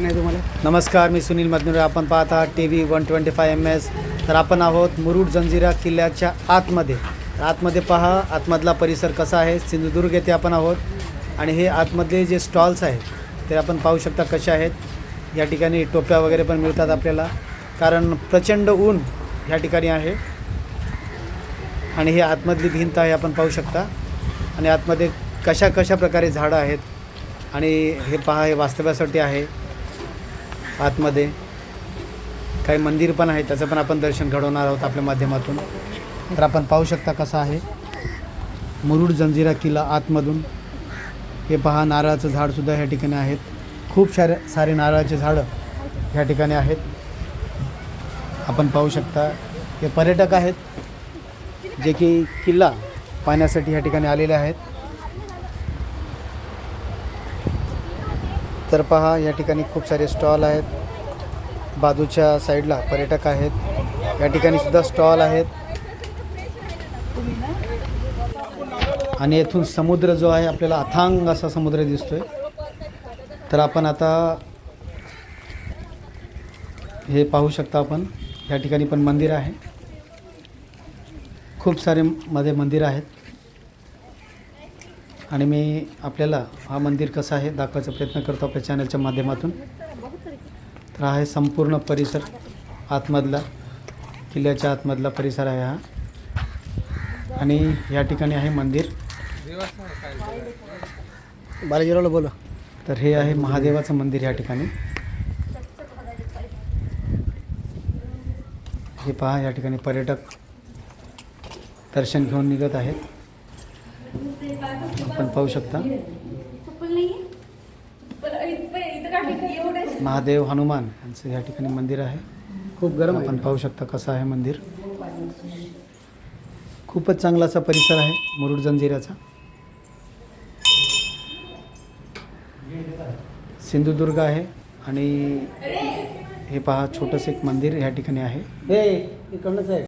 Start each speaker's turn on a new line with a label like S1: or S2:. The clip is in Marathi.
S1: नाही तुम्हाला?
S2: नमस्कार मी सुनील मदनुरे. आपण पाहत आहात T V one twenty five M S तर आपण आहोत मुरुड जंजिरा किल्ल्याच्या आतमध्ये. आतमध्ये पहा आतमधला परिसर कसा आहे? सिंधुदुर्ग येथे आपण आहोत. आणि हे आतमधले जे स्टॉल्स आहेत ते आपण पाहू शकता कसे आहेत. या ठिकाणी टोप्या वगैरे पण मिळतात आपल्याला. कारण प्रचंड ऊन ह्या ठिकाणी आहे. आणि हे आतमधली भिंत आहे आपण पाहू शकता. आणि आतमध्ये कशा कशा प्रकारे झाडं आहेत. आणि हे पहा हे वास्तव्यासाठी आहे. आतमध्ये. काही मंदिर पण आहे त्याचं पण आपण दर्शन घडवणार आहोत आपल्या माध्यमातून. तर आपण पाहू शकता कसं आहे. मुरुड जंजिरा किल्ला आतमधून. हे पहा नारळाचं झाडसुद्धा ह्या ठिकाणी आहेत. खूप सारे सारे नारळाचे झाडं ह्या ठिकाणी आहेत. आपण पाहू शकता हे पर्यटक आहेत जे की किल्ला पाहण्यासाठी ह्या ठिकाणी आलेले आहेत. तर पहा या ठिकाणी खूप सारे स्टॉल आहेत. बाजूच्या साईडला पर्यटक आहेत. या ठिकाणी सुद्धा स्टॉल आहेत. आणि येथून समुद्र जो आहे आपल्याला अथांग असा समुद्र दिसतोय. तर आपण आता हे पाहू शकता आपण. या ठिकाणी पण मंदिर आहे. खूप सारे मध्ये मंदिर आहेत. आणि मी आपल्याला हा मंदिर कसं आहे दाखवायचा प्रयत्न करतो आपल्या चॅनलच्या माध्यमातून. तर हा आहे संपूर्ण परिसर आतमधला किल्ल्याच्या आतमधला परिसर आहे हा. आणि या ठिकाणी आहे मंदिर.
S1: बालाजीरावला बोला.
S2: तर हे आहे महादेवाचं मंदिर या ठिकाणी. हे पहा या ठिकाणी पर्यटक दर्शन घेऊन निघत आहेत. आपण पाहू शकता. महादेव हनुमान यांचं या ठिकाणी मंदिर आहे.
S1: खूप गरम
S2: आपण पाहू शकता कसं आहे मंदिर. खूपच चांगला असा परिसर आहे मुरुड जंजिऱ्याचा. सिंधुदुर्ग आहे आणि हे पहा छोटंसं एक मंदिर या ठिकाणी आहे.
S1: हे इकडनंच आहे.